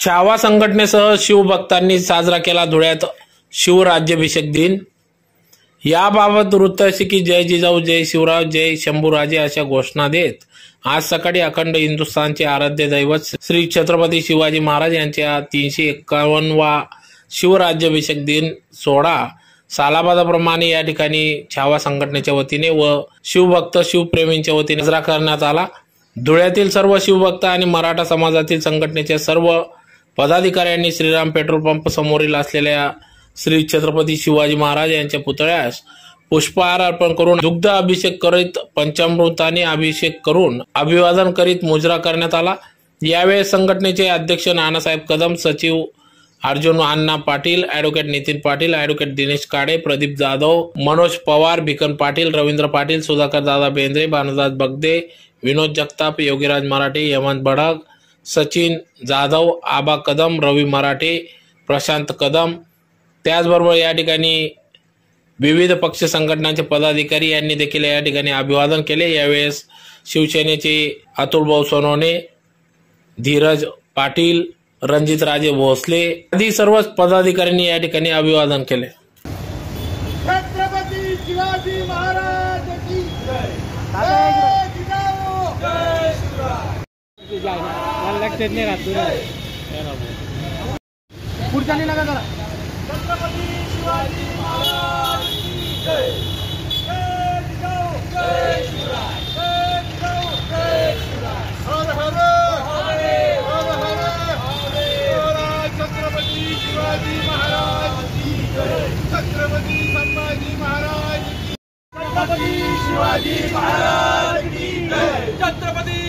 छावा संघटनेसह शिवभक्तांनी साजरा केला धुळ्यात शिवराज्याभिषेक दिन. याबाबत वृत्त असे की जय जिजाऊ जय शिवराव जय शंभूराजे अशा घोषणा देत आज सकाळी अखंड हिंदुस्थानचे आराध्य दैवत श्री छत्रपती शिवाजी महाराज यांच्या तीनशे एक्कावन्नवा शिवराज्याभिषेक दिन सोहळा सालाबादाप्रमाणे या ठिकाणी छावा संघटनेच्या वतीने व शिवभक्त शिवप्रेमींच्या वतीने साजरा करण्यात आला. धुळ्यातील सर्व शिवभक्त आणि मराठा समाजातील संघटनेच्या सर्व पदाधिकाऱ्यांनी श्रीराम पेट्रोल पंप समोरील असलेल्या श्री छत्रपती शिवाजी महाराज यांच्या पुतळ्यास पुष्पहार अर्पण करून दुग्ध अभिषेक करीत पंचामृताने अभिषेक करून अभिवादन करीत मुजरा करण्यात आला. यावेळी संघटनेचे अध्यक्ष नानासाहेब कदम सचिव अर्जुन अण्णा पाटील ॲडव्होकेट नितीन पाटील ॲडव्होकेट दिनेश काडे प्रदीप जाधव मनोज पवार भिकन पाटील रवींद्र पाटील सुधाकर दादा बेंद्रे भानुदास बगदे विनोद जगताप योगीराज मराठे हेमंत बडक सचिन जाधव आबा कदम रवी मराठे प्रशांत कदम. त्याचबरोबर या ठिकाणी विविध पक्ष संघटनांचे पदाधिकारी यांनी देखील या ठिकाणी अभिवादन केले. यावेळेस शिवसेनेचे अतुलभाऊ सोनवणे धीरज पाटील रणजित राजे भोसले आदी सर्वच पदाधिकाऱ्यांनी या ठिकाणी अभिवादन केले. छत्रपती शिवाजी महाराज की जय जय जिजाऊ जय पुढच्याने नका जरा छत्रपती शिवाजी महाराज जय. जिजाऊ जय शिवराय. जय जिजाऊ जय शिवराय. हर हर हर हर छत्रपती शिवाजी महाराज छत्रपती संभाजी महाराज छत्रपती शिवाजी महाराज छत्रपती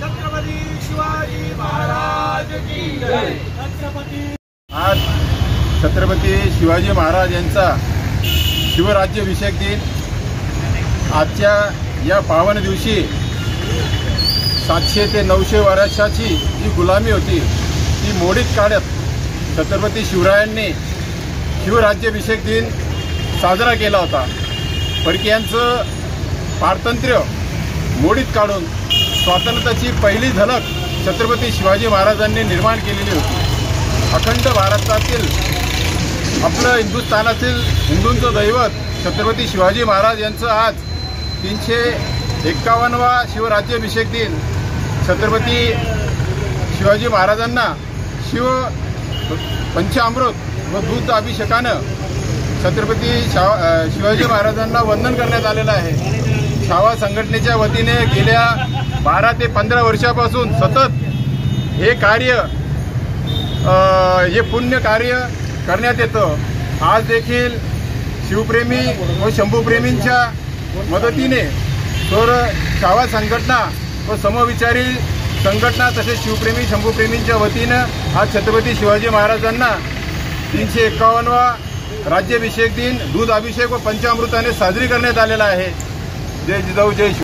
छत्रपती शिवाजी महाराज की जय छत्रपती आज छत्रपती शिवाजी महाराज यांचा शिवराज्याभिषेक दिन आजच्या या पावन दिवशी सातशे ते नऊशे वर्षाची जी गुलामी होती ती मोडीत काढत छत्रपती शिवरायांनी शिवराज्याभिषेक दिन साजरा केला होता. परकीयांचं पारतंत्र्य मोडीत काढून स्वातंत्र्याची पहिली झलक छत्रपती शिवाजी महाराजांनी निर्माण केलेली होती. अखंड भारतातील आपलं हिंदुस्थानातील हिंदूंचं दैवत छत्रपती शिवाजी महाराज यांचं आज तीनशे एक्कावन्नवा शिवराज्याभिषेक दिन छत्रपती शिवाजी महाराजांना शिव पंचामृत व दूध अभिषेकानं छत्रपती शाव शिवाजी महाराजांना वंदन करण्यात आलेलं आहे. छावा संघटनेच्या वतीने गेल्या बारा ते पंधरा वर्षापासून सतत हे कार्य हे पुण्य कार्य करण्यात येतं. आज देखील शिवप्रेमी व शंभूप्रेमींच्या मदतीने तर छावा संघटना व समविचारी संघटना तसेच शिवप्रेमी शंभूप्रेमींच्या वतीनं आज छत्रपती शिवाजी महाराजांना तीनशे एक्कावन्नवा राज्याभिषेक दिन दूध अभिषेक व पंचामृताने साजरी करण्यात आलेला आहे. जय जिजाऊ जय